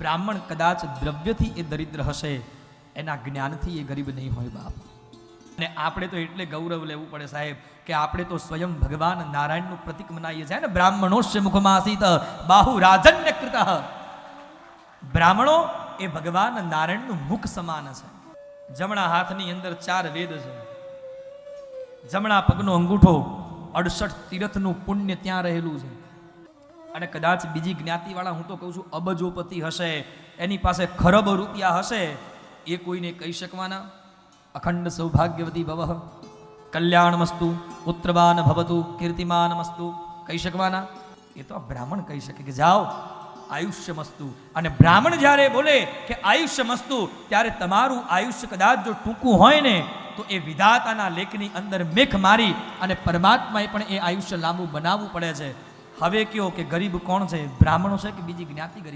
બ્રાહ્મણ કદાચ દ્રવ્યથી એ દરિદ્ર હશે, એના જ્ઞાનથી એ ગરીબ નહીં હોય બાપ. અને આપણે તો એટલે ગૌરવ લેવું પડે સાહેબ, કે આપણે તો સ્વયં ભગવાન નારાયણનું પ્રતિક મનાવીએ છીએ ને, બ્રાહ્મણોશ્ય મુખમાસીત બાહુ રાજન્ય કૃત. બ્રાહ્મણો એ ભગવાન નારાયણનું મુખ સમાન છે. જમણા હાથની અંદર ચાર વેદ છે. જમણા પગનો અંગૂઠો અડસઠ તીર્થનું પુણ્ય ત્યાં રહેલું છે. અને કદાચ બીજી જ્ઞાતિવાળા, હું તો કહું છું, અબજોપતિ હશે, એની પાસે ખરબ રૂપિયા હશે, એ કોઈને કહી શકવાના? અખંડ સૌભાગ્યવતી ભવ, કલ્યાણમસ્તુ પુત્રવાન ભવતુ, કીર્તિમાનમસ્તુ, કહી શકવાના? એ તો આ બ્રાહ્મણ કહી શકે કે જાઓ આયુષ્ય મસ્તુ અને બ્રાહ્મણ જ્યારે બોલે કે આયુષ્ય મસ્તુ ત્યારે તમારું આયુષ્ય કદાચ જો ટૂંકું હોય ને, તો એ વિધાતાના લેખની અંદર મેખ મારી અને પરમાત્માએ પણ એ આયુષ્ય લાંબુ બનાવવું પડે છે. હવે કયો કે ગરીબ કોણ છે? બ્રાહ્મણો છે કે બીજી જ્ઞાતિ ગરીબ?